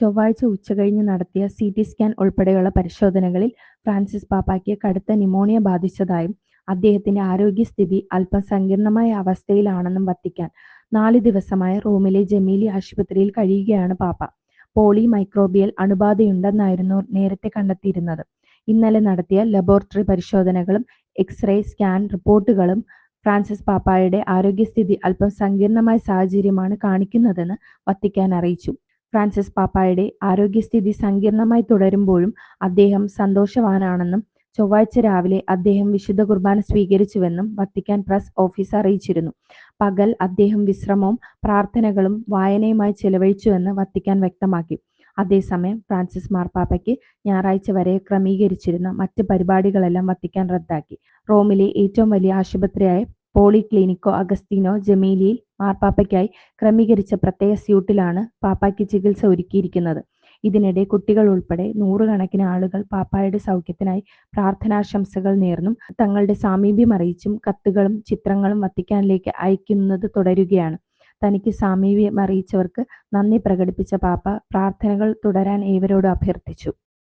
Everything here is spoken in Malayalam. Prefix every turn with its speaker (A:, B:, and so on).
A: ചൊവ്വാഴ്ച ഉച്ചകഴിഞ്ഞ് നടത്തിയ സി ടി സ്കാൻ ഉൾപ്പെടെയുള്ള പരിശോധനകളിൽ ഫ്രാൻസിസ് പാപ്പായ്ക്ക് കടുത്ത ന്യൂമോണിയ ബാധിച്ചതായും അദ്ദേഹത്തിന്റെ ആരോഗ്യസ്ഥിതി അല്പം സങ്കീർണമായ അവസ്ഥയിലാണെന്നും വത്തിക്കാൻ നാല് ദിവസമായ റോമിലെ ജമീലി ആശുപത്രിയിൽ കഴിയുകയാണ് പാപ്പ. പോളി മൈക്രോബിയൽ അണുബാധയുണ്ടെന്നായിരുന്നു നേരത്തെ കണ്ടെത്തിയിരുന്നത്. ഇന്നലെ നടത്തിയ ലബോറട്ടറി പരിശോധനകളും എക്സ്റേ സ്കാൻ റിപ്പോർട്ടുകളും ഫ്രാൻസിസ് പാപ്പായുടെ ആരോഗ്യസ്ഥിതി അല്പം സങ്കീർണമായ സാഹചര്യമാണ് കാണിക്കുന്നതെന്ന് വത്തിക്കാൻ അറിയിച്ചു. ഫ്രാൻസിസ് പാപ്പായുടെ ആരോഗ്യസ്ഥിതി സങ്കീർണമായി തുടരുമ്പോഴും അദ്ദേഹം സന്തോഷവാനാണെന്നും ചൊവ്വാഴ്ച രാവിലെ അദ്ദേഹം വിശുദ്ധ കുർബാന സ്വീകരിച്ചുവെന്നും വത്തിക്കാൻ പ്രസ് ഓഫീസ് അറിയിച്ചിരുന്നു. പകൽ അദ്ദേഹം വിശ്രമവും പ്രാർത്ഥനകളും വായനയുമായി ചെലവഴിച്ചുവെന്ന് വത്തിക്കാൻ വ്യക്തമാക്കി. അതേസമയം ഫ്രാൻസിസ് മാർപ്പാപ്പയ്ക്ക് ഞായറാഴ്ച വരെ ക്രമീകരിച്ചിരുന്ന മറ്റ് പരിപാടികളെല്ലാം വത്തിക്കാൻ റദ്ദാക്കി. റോമിലെ ഏറ്റവും വലിയ ആശുപത്രിയായ പോളി ക്ലിനിക്കോ അഗസ്തീനോ ജമീലിയിൽ മാർപ്പാപ്പയ്ക്കായി ക്രമീകരിച്ച പ്രത്യേക സ്യൂട്ടിലാണ് പാപ്പായ്ക്ക് ചികിത്സ ഒരുക്കിയിരിക്കുന്നത്. ഇതിനിടെ കുട്ടികൾ ഉൾപ്പെടെ നൂറുകണക്കിന് ആളുകൾ പാപ്പായുടെ സൗഖ്യത്തിനായി പ്രാർത്ഥനാശംസകൾ നേർന്നും തങ്ങളുടെ സാമീപ്യം അറിയിച്ചും കത്തുകളും ചിത്രങ്ങളും വത്തിക്കാനിലേക്ക് അയക്കുന്നത് തുടരുകയാണ്. തനിക്ക് സാമീപ്യം അറിയിച്ചവർക്ക് നന്ദി പ്രകടിപ്പിച്ച പാപ്പ പ്രാർത്ഥനകൾ തുടരാൻ ഏവരോടും അഭ്യർത്ഥിച്ചു.